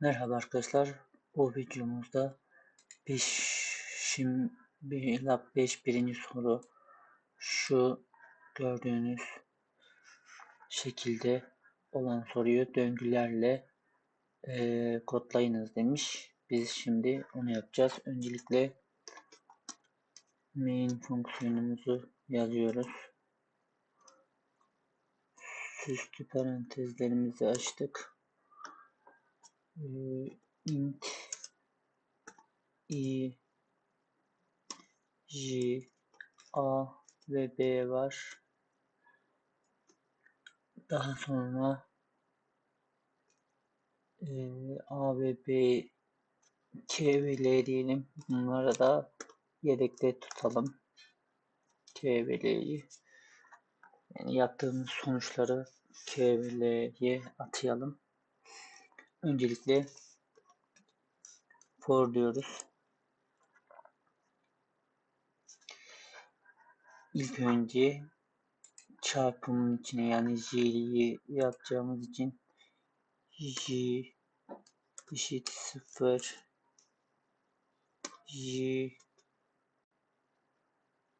Merhaba arkadaşlar. Bu videomuzda 5 lab 5 birinci soru şu gördüğünüz şekilde olan soruyu döngülerle e, kodlayınız demiş. Biz şimdi onu yapacağız. Öncelikle main fonksiyonumuzu yazıyoruz. Süslü parantezlerimizi açtık. E, int i j a ve b var. Daha sonra e, a ve b k ve l diyelim. Bunları da yedekte tutalım. k ve l'yi. Yani yaptığımız sonuçları k ve l'ye atayalım. Öncelikle for diyoruz. İlk önce çarpımın içine yani j'yi yapacağımız için j eşit 0 j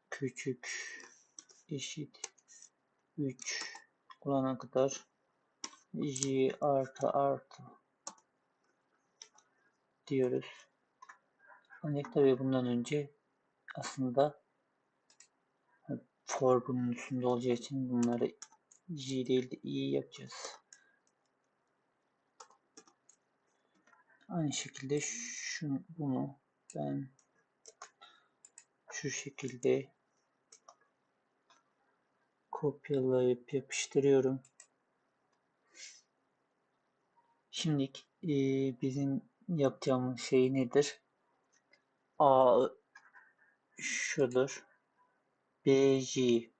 küçük eşit 3 olana kadar j artı artı diyoruz. Ancak tabii bundan önce aslında for bunun üstünde olacağı için bunları J değil de I yapacağız. Aynı şekilde şunu, bunu ben şu şekilde kopyalayıp yapıştırıyorum. Şimdi e, bizim yapacağımız şey nedir? A şudur. BJ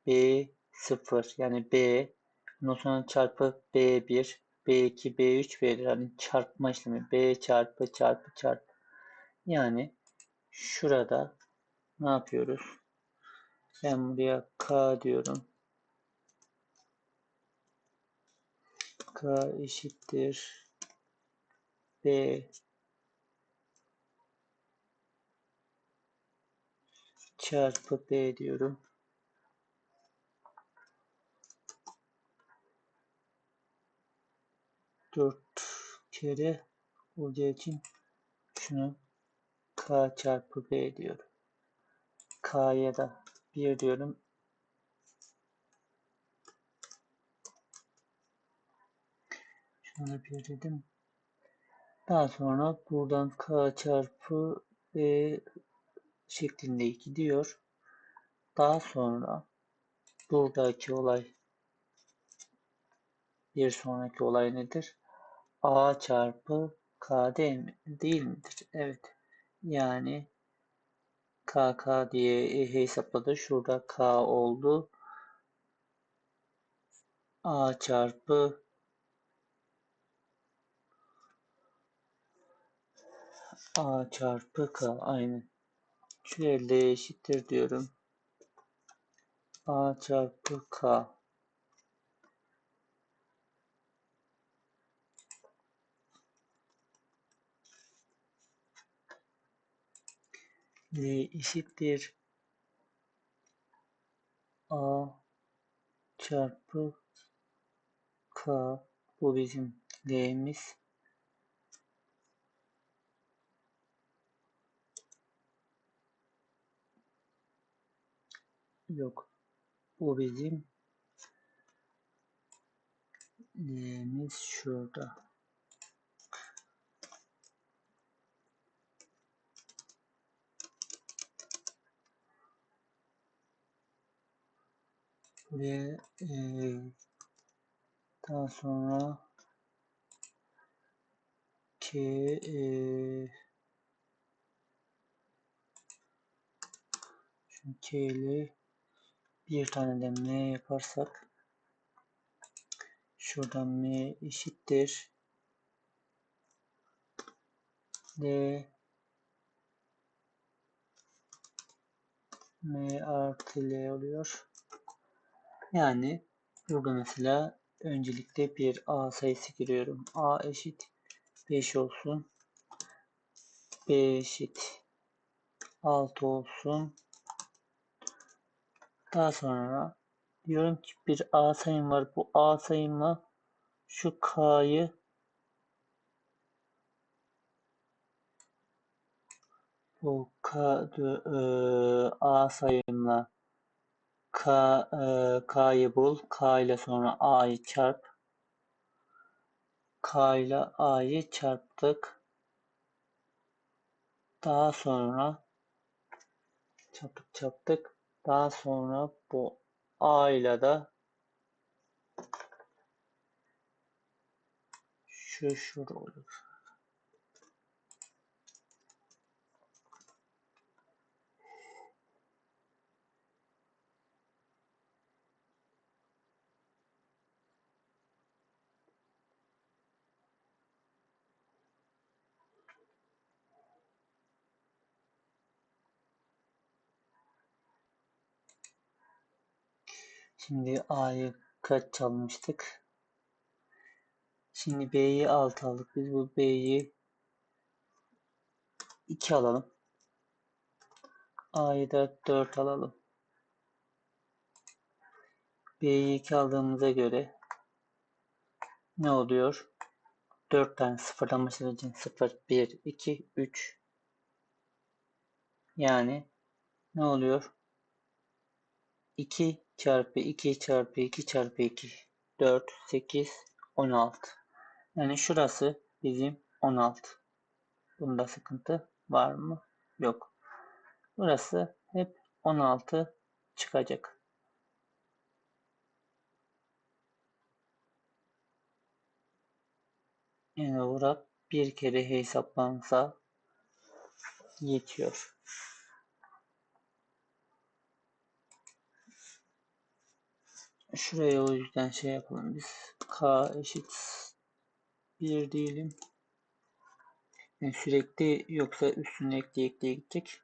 B0 yani B ondan sonra çarpı B1 B2 B3 verir. Yani çarpma işlemi B çarpı çarpı çarpı. Yani şurada ne yapıyoruz? Ben buraya K diyorum. K eşittir B çarpı B diyorum. Dört kere olacağı için şunu K çarpı B diyorum. K'ya da 1 diyorum. Şuna 1 dedim. Daha sonra buradan K çarpı B şeklinde gidiyor. Daha sonra buradaki olay bir sonraki olay nedir? A çarpı K değil, mi? değil midir? Evet. Yani KK diye hesapladı. Şurada K oldu. A çarpı A çarpı K aynı. Şu elde eşittir diyorum. A çarpı K. L eşittir. A çarpı K. Bu bizim L'miz. Yok. Bu bizim L'miz şurada. Ve e, daha sonra K e, ile bir tane de M yaparsak şuradan M eşittir D M artı L oluyor. Yani burada mesela öncelikle bir A sayısı giriyorum. A eşit 5 olsun. B eşit 6 olsun. Daha sonra diyorum ki bir A sayım var. Bu A sayımla şu K'yı bu K e, A sayımla K e, K'yı bul. K ile sonra A'yı çarp. K ile A'yı çarptık. Daha sonra çarptık çarptık. Daha sonra bu A ile de şu şurada olur. Şimdi A'yı kaç çalmıştık? Şimdi B'yi 6 aldık. Biz bu B'yi 2 alalım. A'yı da 4 alalım. B'yi 2 aldığımıza göre ne oluyor? 4 tane sıfırdan başlayacak. 0, 1, 2, 3. Yani ne oluyor? 2 çarpı 2 çarpı 2 çarpı 2. 4, 8, 16. Yani şurası bizim 16. Bunda sıkıntı var mı? Yok. Burası hep 16 çıkacak. Yani burada bir kere hesaplansa yetiyor. Şuraya o yüzden şey yapalım biz. K eşit 1 diyelim. Yani sürekli yoksa üstüne ekleye ekleye gidecek.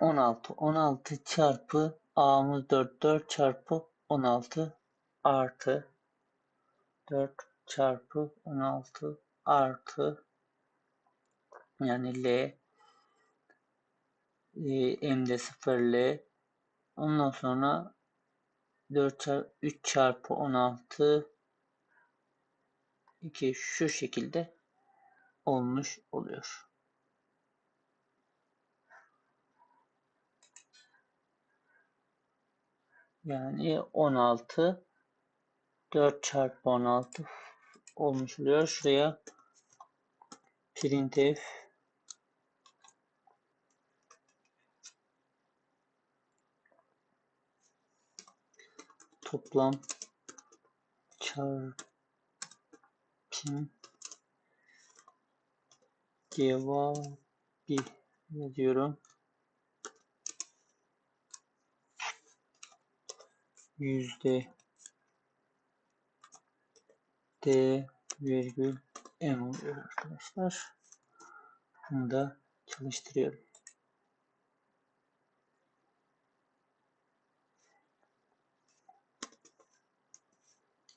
16. 16 çarpı A'mız 4. 4 çarpı 16 artı 4 çarpı 16 artı yani L e, M'de 0 L ondan sonra 4 çarpı 3 çarpı 16 2 şu şekilde olmuş oluyor. Yani 16 4 çarpı 16 olmuş oluyor. Şuraya printf toplam çarpım cevabı yazıyorum. yüzde D virgül M oluyor arkadaşlar. Bunu da çalıştırıyorum.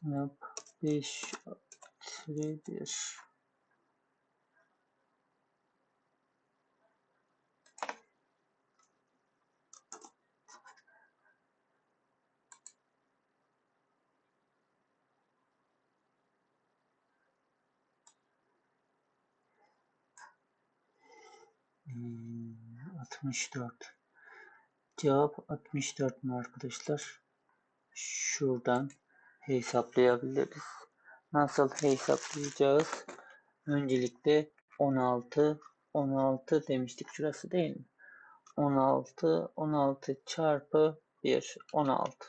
Yap 5 1 64. Cevap 64 mi arkadaşlar? Şuradan hesaplayabiliriz. Nasıl hesaplayacağız? Öncelikle 16 16 demiştik şurası değil mi? 16 16 çarpı 1 16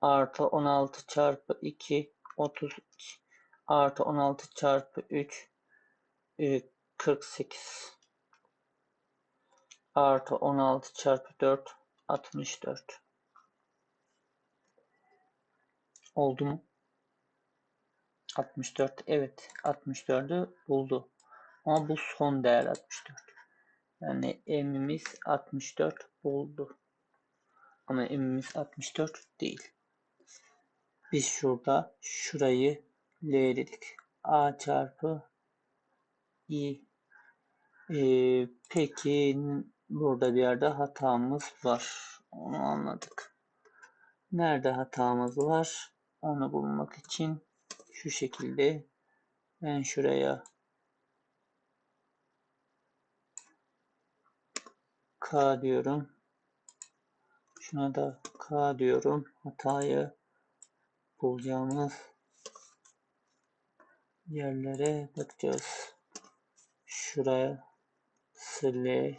artı 16 çarpı 2 32 artı 16 çarpı 3 48 artı 16 çarpı 4 64 oldu mu? 64 evet 64'ü buldu. Ama bu son değer 64. Yani m'imiz 64 buldu. Ama m'imiz 64 değil. Biz şurada şurayı L dedik. A çarpı i. Ee, peki burada bir yerde hatamız var. Onu anladık. Nerede hatamız var? Onu bulmak için şu şekilde ben şuraya K diyorum. Şuna da K diyorum. Hatayı bulacağımız yerlere bakacağız. Şuraya L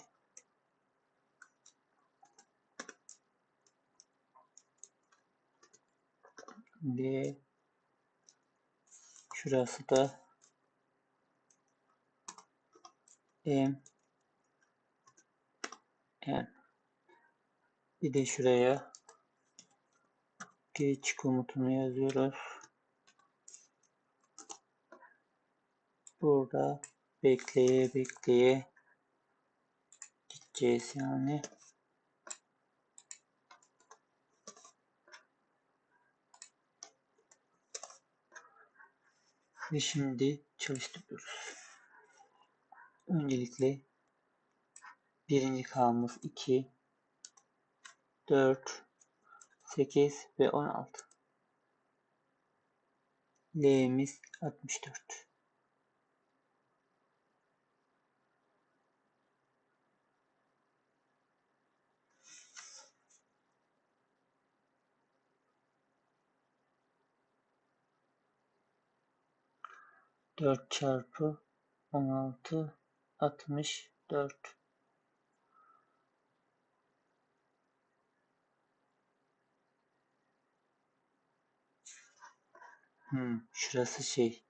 D şurası da M N bir de şuraya geç komutunu yazıyoruz. Burada bekleye bekleye gideceğiz yani. Ve şimdi çalıştırıyoruz. Öncelikle birinci kağımız 2, 4, 8 ve 16. L'miz 64. Dört çarpı on altı altmış dört. Hmm, şurası şey.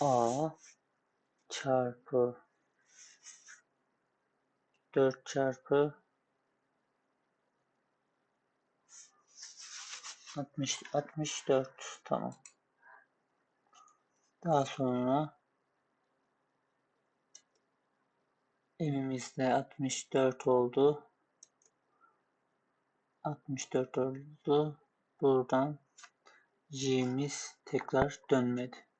A çarpı 4 çarpı 60 64 tamam. Daha sonra M'imiz de 64 oldu. 64 oldu. Buradan J'miz tekrar dönmedi.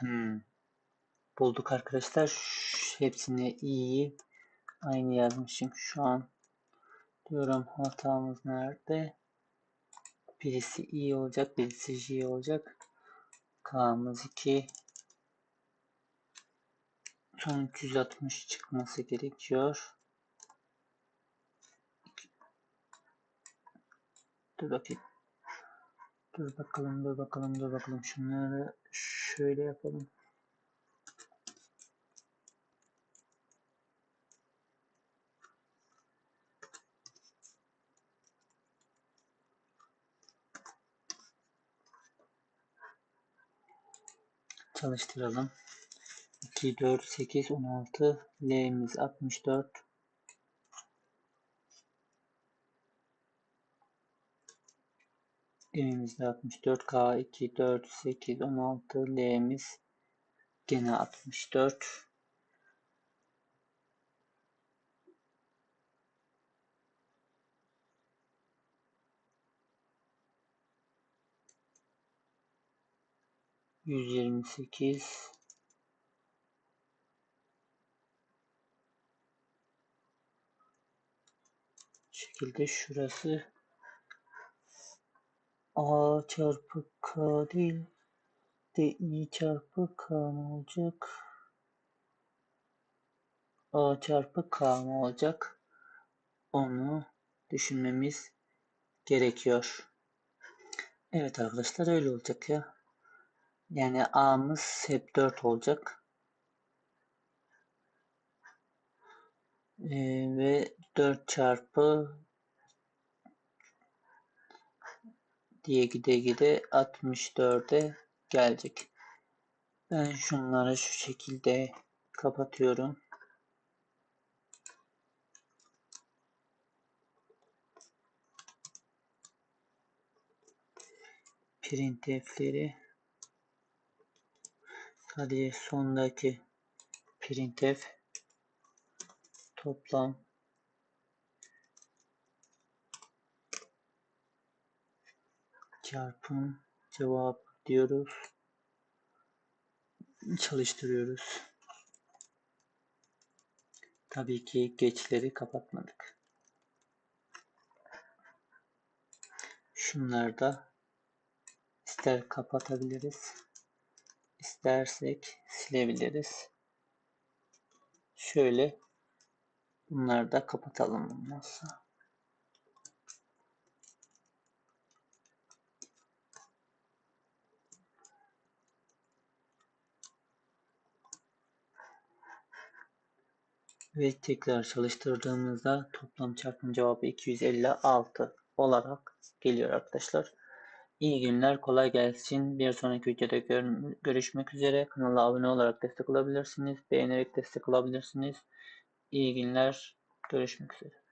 Hmm. Bulduk arkadaşlar. Hepsini iyi aynı yazmışım şu an. Diyorum hatamız nerede? Birisi i olacak, birisi j olacak. K'mız 2. Son 360 çıkması gerekiyor. Dur bakayım. Dur bakalım, dur bakalım, dur bakalım. Şunları şöyle yapalım. Çalıştıralım. 2, 4, 8, 16. L'miz 64. Elimizde 64. K 2, 4, 8, 16. L'miz gene 64. Yüz yirmi sekiz şekilde şurası A çarpı K değil de I çarpı K mı olacak? A çarpı K mı olacak? Onu düşünmemiz gerekiyor. Evet arkadaşlar öyle olacak ya. Yani A'mız hep 4 olacak. Ee, ve 4 çarpı diye gide gide 64'e gelecek. Ben şunları şu şekilde kapatıyorum. printf'leri sadece sondaki printf toplam çarpım cevap diyoruz. Çalıştırıyoruz. Tabii ki geçleri kapatmadık. Şunları da ister kapatabiliriz. istersek silebiliriz. Şöyle bunları da kapatalım bundan Ve tekrar çalıştırdığımızda toplam çarpım cevabı 256 olarak geliyor arkadaşlar. İyi günler, kolay gelsin. Bir sonraki videoda gör görüşmek üzere. Kanala abone olarak destek olabilirsiniz. Beğenerek destek olabilirsiniz. İyi günler, görüşmek üzere.